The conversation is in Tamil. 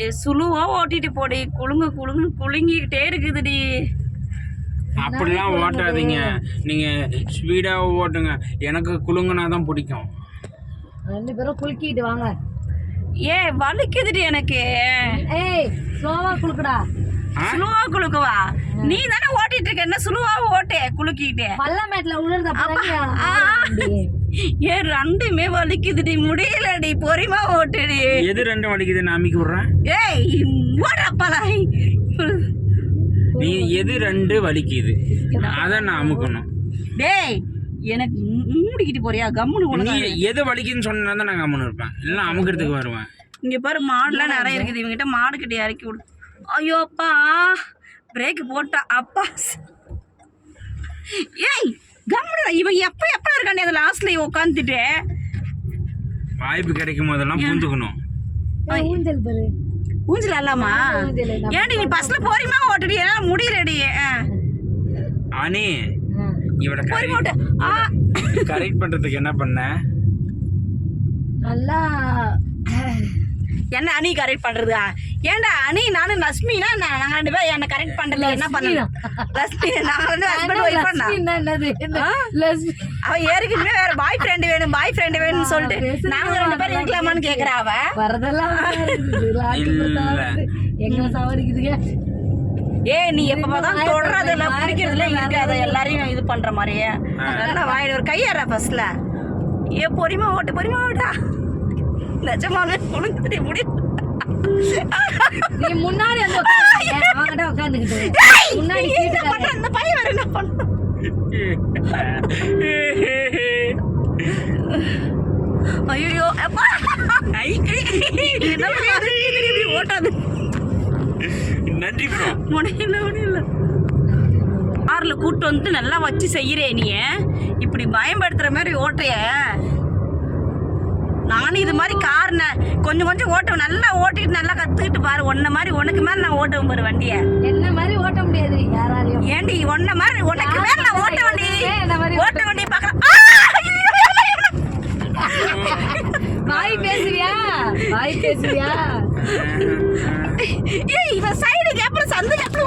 ஏ, சுழுவா ஓட்டிட்டு போடி. குலுங்கு குலுங்கு குலுங்கிக்கிட்டே இருக்குதுடி. அப்படிலாம் ஓட்டாதீங்க. நீங்க ஸ்பீடா ஓட்டுங்க. எனக்கு குலுங்குனா தான் பிடிக்கும். ரெண்டு பேரும் குலுக்கிட்டு வாங்க. ஏ வலிக்குதுடி எனக்கு. ஏய் ஸ்லோவா குலுக்குடா? சுழுவா குலுக்குவா? நீ தானே ஓட்டிட்டு இருக்க. என்ன சுழுவா ஓட்டே குலுக்கிட்டே பள்ளமேட்ல உழுறது ஆ. ஏ ரெண்டுமே வலிக்குதுடி. முடியலடி. பொறிமா ஓட்டுடி. எது ரெண்டும் வலிக்குது? நான் அமைக்க விடுறேன். ஏய் ஓடப்பலா நீ எது ரெண்டு வலிக்குது? அதை நான் அமுக்கணும். டேய் எனக்கு மூடிக்கிட்டு போறியா? கம்முனு நீ உனக்கு எது வலிக்குதுன்னு சொன்னா தான் நான் கம்முன்னு இருப்பேன். இல்லை அமுக்கிறதுக்கு வருவேன். இங்க பாரு மாடுலாம் நிறைய இருக்குது. இவங்கிட்ட மாடு கிட்ட இறக்கி விடு. ஐயோ அப்பா. பிரேக் போட்டா அப்பா. ஏய் இவன் எப்ப எப்ப இருக்காண்டி அந்த லாஸ்ட்ல உட்காந்துட்டு வாய்ப்பு கிடைக்கும் போதெல்லாம் பூந்துக்கணும். ஊஞ்சல் பாரு. ஊஞ்சல் அல்லாமா? ஏன்டி நீ பஸ்ல போறியமா ஓட்டுடி? என்னால முடியலடி. ஆ. அனி. இவட போறி ஓட்டு. ஆ. கரெக்ட் பண்றதுக்கு என்ன பண்ண? நல்லா என்ன அணி கரெக்ட் பண்றதா? ஏன்டா அணி நானும் லட்சுமினா நான் நாங்க ரெண்டு பேரும் என்ன கரெக்ட் பண்றது என்ன பண்ணலாம் லட்சுமி நாங்க ரெண்டு ஹஸ்பண்ட் ஒய்ஃப் பண்ணா என்னது? அவ ஏற்கனவே வேற பாய் ஃப்ரெண்ட் வேணும் பாய் ஃப்ரெண்ட் வேணும்னு சொல்லிட்டு. நாங்க ரெண்டு பேரும் இருக்கலாமான்னு கேக்குறா அவ. வரதெல்லாம் இல்ல. எங்க சவரிக்குதுங்க? ஏ நீ எப்ப பார்த்தாலும் தொடறதுல பிடிக்கிறதுல இருக்காத எல்லாரையும் இது பண்ற மாதிரியே. நல்லா வாயிடு ஒரு கையாற ஃபர்ஸ்ட்ல ஏ பொறிமா ஓட்டு பொறிமா ஓட்டா? நிஜமாவே புழுங்குது முடியும். நீ முன்னாடி வந்து உட்காந்து அவங்ககிட்ட உட்காந்துக்கிட்டு முன்னாடி இந்த பையன் வேற என்ன பண்ண ஐயோ அப்பா. ஐ, ஓட்டாது. நன்றி ப்ரோ முடியல முடியல. காரில் கூட்டு வந்து நல்லா வச்சு செய்கிறே நீ இப்படி பயன்படுத்துகிற மாதிரி ஓட்டுறிய. நீ இது மாதிரி காரண கொஞ்சம் கொஞ்சம் ஓட்டும் நல்லா ஓட்டிட்டு நல்லா கத்துக்கிட்டு பாரு. ஒன்ன மாதிரி உனக்கு மேலே நான் ஓட்டுவேன் பாரு வண்டியை. என்ன மாதிரி ஓட்ட முடியாது யாராலையும். ஏண்டி ஒன்ன மாதிரி உனக்கு மேலே நான் ஓட்ட வண்டி. ஓட்ட வண்டி பார்க்கலாம். வாய் பேசுறியா வாய் பேசுறியா ஏய் இவன் சைடுக்கு எப்படி சந்தில எப்படி